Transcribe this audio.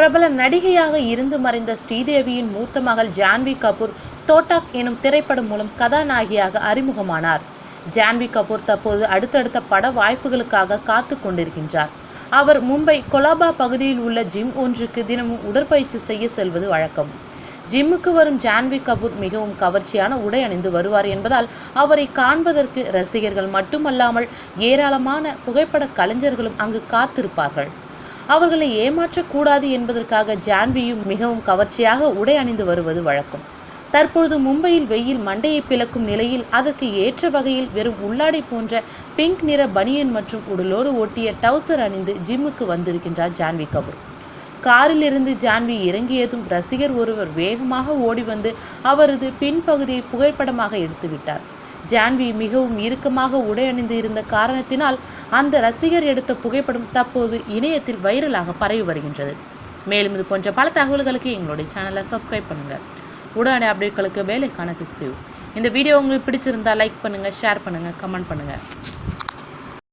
பிரபல நடிகையாக இருந்து மறைந்த ஸ்ரீதேவியின் மூத்த மகள் ஜான்வி கபூர் தோட்டாக் எனும் திரைப்படம் மூலம் கதாநாயகியாக அறிமுகமானார். ஜான்வி கபூர் தற்போது அடுத்தடுத்த பட வாய்ப்புகளுக்காக காத்து கொண்டிருக்கின்றார். அவர் மும்பை கொலாபா பகுதியில் உள்ள ஜிம் ஒன்றுக்கு தினமும் உடற்பயிற்சி செய்ய செல்வது வழக்கம். ஜிம்முக்கு வரும் ஜான்வி கபூர் மிகவும் கவர்ச்சியான உடை அணிந்து வருவார் என்பதால் அவரை காண்பதற்கு ரசிகர்கள் மட்டுமல்லாமல் ஏராளமான புகைப்பட கலைஞர்களும் அங்கு காத்திருப்பார்கள். அவர்களை ஏமாற்றக்கூடாது என்பதற்காக ஜான்வியும் மிகவும் கவர்ச்சியாக உடை அணிந்து வருவது வழக்கம். தற்பொழுது மும்பையில் வெயில் மண்டையை பிளக்கும் நிலையில் அதற்கு ஏற்ற வகையில் வெறும் உள்ளாடை போன்ற பிங்க் நிற பனியன் மற்றும் உடலோடு ஒட்டிய டவுசர் அணிந்து ஜிம்முக்கு வந்திருக்கின்றார் ஜான்வி கபூர். காரிலிருந்து ஜான்வி இறங்கியதும் ரசிகர் ஒருவர் வேகமாக ஓடி வந்து அவரது பின்பகுதியை புகைப்படமாக எடுத்துவிட்டார். ஜான்வி மிகவும் இறுக்கமாக உடை அணிந்து இருந்த காரணத்தினால் அந்த ரசிகர் எடுத்த புகைப்படம் தற்போது இணையத்தில் வைரலாக பரவி வருகின்றது. மேலும் இது போன்ற பல தகவல்களுக்கு எங்களுடைய சேனலை சப்ஸ்கிரைப் பண்ணுங்கள் உடனடி அப்டேட்களுக்கு வேலைக்கான கிளிக் செய்யும் இந்த வீடியோ உங்களுக்கு பிடிச்சிருந்தா லைக் பண்ணுங்கள் ஷேர் பண்ணுங்கள் கமெண்ட் பண்ணுங்கள்